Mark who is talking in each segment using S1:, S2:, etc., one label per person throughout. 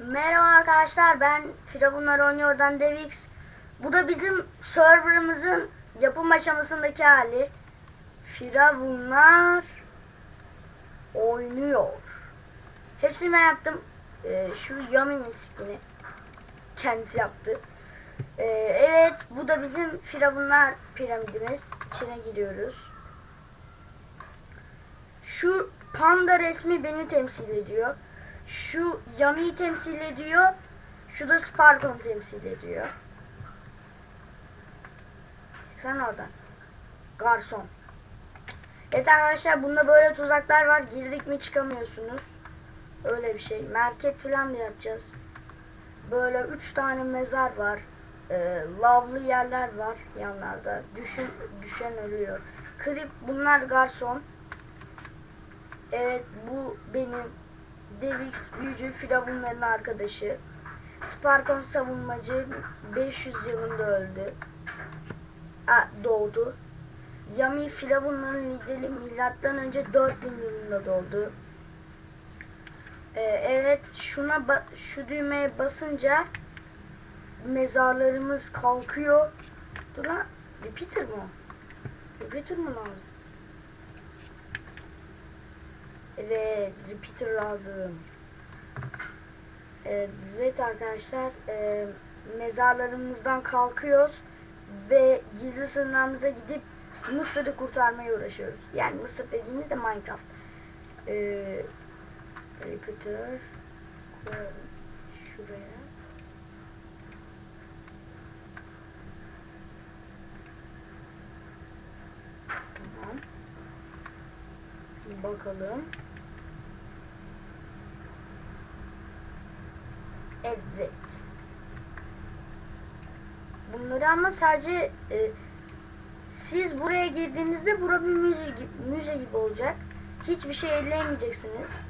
S1: Merhaba arkadaşlar ben Firavunlar Oynuyor'dan Devix. Bu da bizim serverımızın yapım aşamasındaki hali. Firavunlar oynuyor. Hepsini ben yaptım. Ee, şu Yami'nin skin'i kendisi yaptı. Ee, evet bu da bizim Firavunlar piramidimiz. İçine giriyoruz. Şu panda resmi beni temsil ediyor. Şu Yami'yi temsil ediyor. Şu da Sparkon temsil ediyor. Sen oradan. Garson. Evet arkadaşlar bunda böyle tuzaklar var. Girdik mi çıkamıyorsunuz. Öyle bir şey. Market falan da yapacağız. Böyle üç tane mezar var. Ee, lavlı yerler var yanlarda. Düşün, düşen ölüyor. Klip bunlar garson. Evet bu benim Devix büyücü firavunların arkadaşı. Sparkon savunmacı 500 yılında öldü. A, doğdu. Yami firavunların lideri milattan önce 4000 yılında doğdu. Ee, evet şuna şu düğmeye basınca mezarlarımız kalkıyor. Dur lan. Repeater mı? Repeater mı lazım? Evet, repeater lazım. Evet arkadaşlar, e, mezarlarımızdan kalkıyoruz ve gizli sığınağımıza gidip Mısır'ı kurtarmaya uğraşıyoruz. Yani Mısır dediğimizde Minecraft. E, repeater şuraya. Tamam. Bakalım. Evet. Bunları ama sadece e, siz buraya girdiğinizde bura bir müze gibi, müze gibi olacak. Hiçbir şey elleyemeyeceksiniz.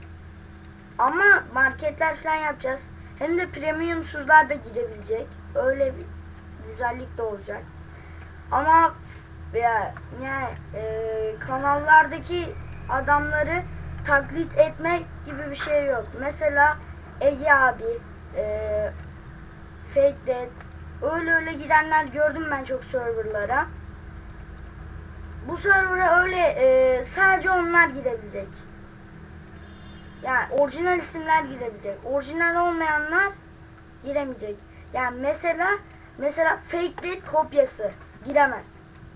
S1: Ama marketler falan yapacağız. Hem de premiumsuzlar da girebilecek. Öyle bir güzellik de olacak. Ama ya yani e, kanallardaki adamları taklit etmek gibi bir şey yok. Mesela Ege abi, e, Fake Dead, öyle öyle girenler gördüm ben çok serverlara. Bu server'a öyle e, sadece onlar girebilecek. Yani orijinal isimler girebilecek. Orijinal olmayanlar giremeyecek. Yani mesela mesela Fake Dead kopyası giremez.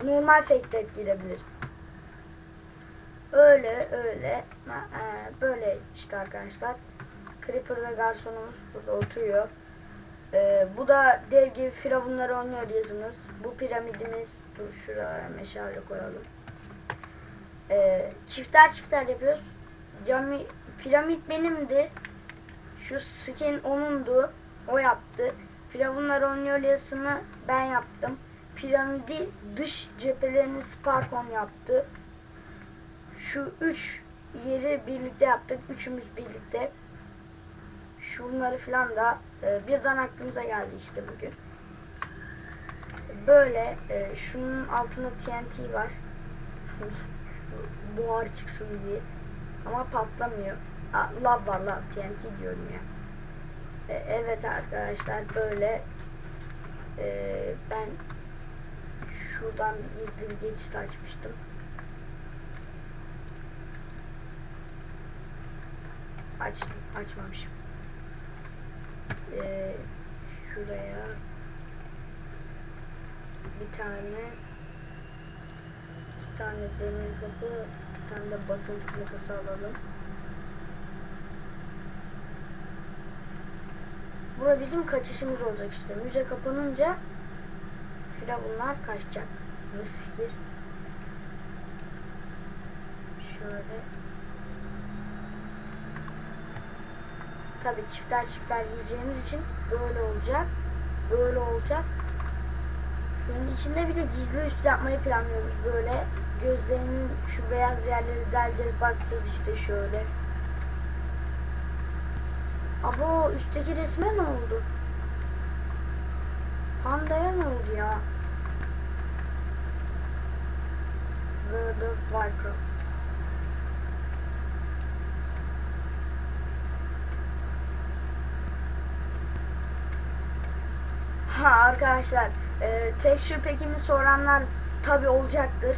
S1: Normal Fake Dead girebilir. Öyle öyle böyle işte arkadaşlar. Creeper'da garsonumuz burada oturuyor. E, bu da dev gibi firavunları oynuyor yazımız. Bu piramidimiz. Dur şuraya meşale koyalım. E, çifter çifter yapıyoruz. Cami, piramit benimdi. Şu skin onundu. O yaptı. Firavunlar oynuyor yazısını ben yaptım. Piramidi dış cephelerini Sparkon yaptı. Şu üç yeri birlikte yaptık. Üçümüz birlikte. Şunları falan da e, birden aklımıza geldi işte bugün. Böyle e, şunun altında TNT var. Buhar çıksın diye. Ama patlamıyor. Aa, lav var lav TNT diyorum ya. E, evet arkadaşlar böyle e, ben şuradan bir gizli bir geçit açmıştım. Açtım, açmamışım. Ee, şuraya bir tane iki tane demir kapı bir tane de basınç plakası alalım. Bura bizim kaçışımız olacak işte. Müze kapanınca firavunlar kaçacak. Mısır. Şöyle Tabi çiftler çiftler yiyeceğimiz için böyle olacak. Böyle olacak. Şunun içinde bir de gizli üst yapmayı planlıyoruz böyle. Gözlerinin şu beyaz yerleri deleceğiz bakacağız işte şöyle. Abo üstteki resme ne oldu? Pandaya ne oldu ya? World of Warcraft. Ha arkadaşlar e, texture pack'imi soranlar tabi olacaktır.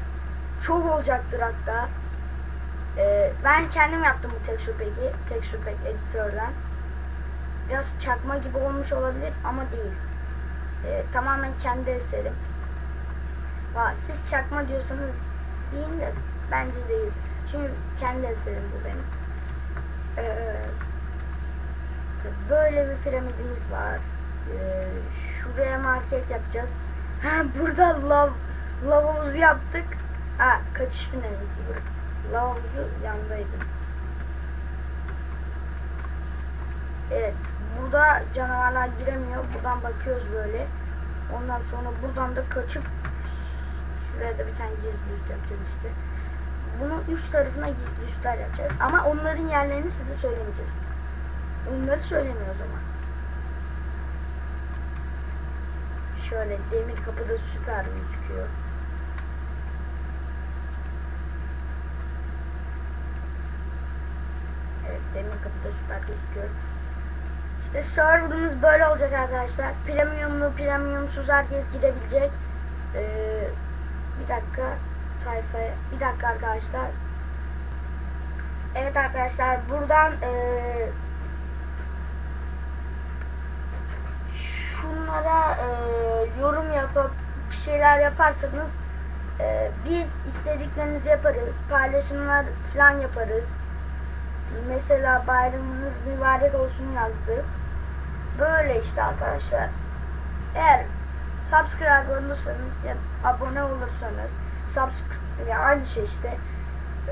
S1: Çok olacaktır hatta. E, ben kendim yaptım bu texture pack'i. Texture pack editörden. Biraz çakma gibi olmuş olabilir ama değil. E, tamamen kendi eserim. Va, siz çakma diyorsanız deyin de bence değil. Çünkü kendi eserim bu benim. Tabii böyle bir piramidimiz var. Ee, şuraya market yapacağız. Ha burada lav lavamızı yaptık. Ha kaçış tünelimiz gibi. Lavamızı yandaydı. Evet. Burada canavarlar giremiyor. Buradan bakıyoruz böyle. Ondan sonra buradan da kaçıp şuraya da bir tane gizli üst yapacağız işte. Bunun üst tarafına gizli üstler yapacağız. Ama onların yerlerini size söylemeyeceğiz. Onları söylemiyoruz ama. Şöyle demir kapıda süper gözüküyor. Evet demir kapıda süper gözüküyor. İşte serverımız böyle olacak arkadaşlar. Premiumlu, premiumsuz herkes girebilecek. Ee, bir dakika sayfaya. Bir dakika arkadaşlar. Evet arkadaşlar buradan ee, şunlara ee, yorum yapıp bir şeyler yaparsanız ee, biz istediklerinizi yaparız. Paylaşımlar falan yaparız. Mesela bayramınız mübarek olsun yazdık. Böyle işte arkadaşlar. Eğer subscribe olursanız ya abone olursanız subscribe ya aynı şey işte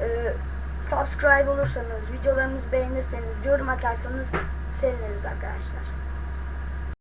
S1: e, subscribe olursanız videolarımızı beğenirseniz yorum atarsanız seviniriz arkadaşlar.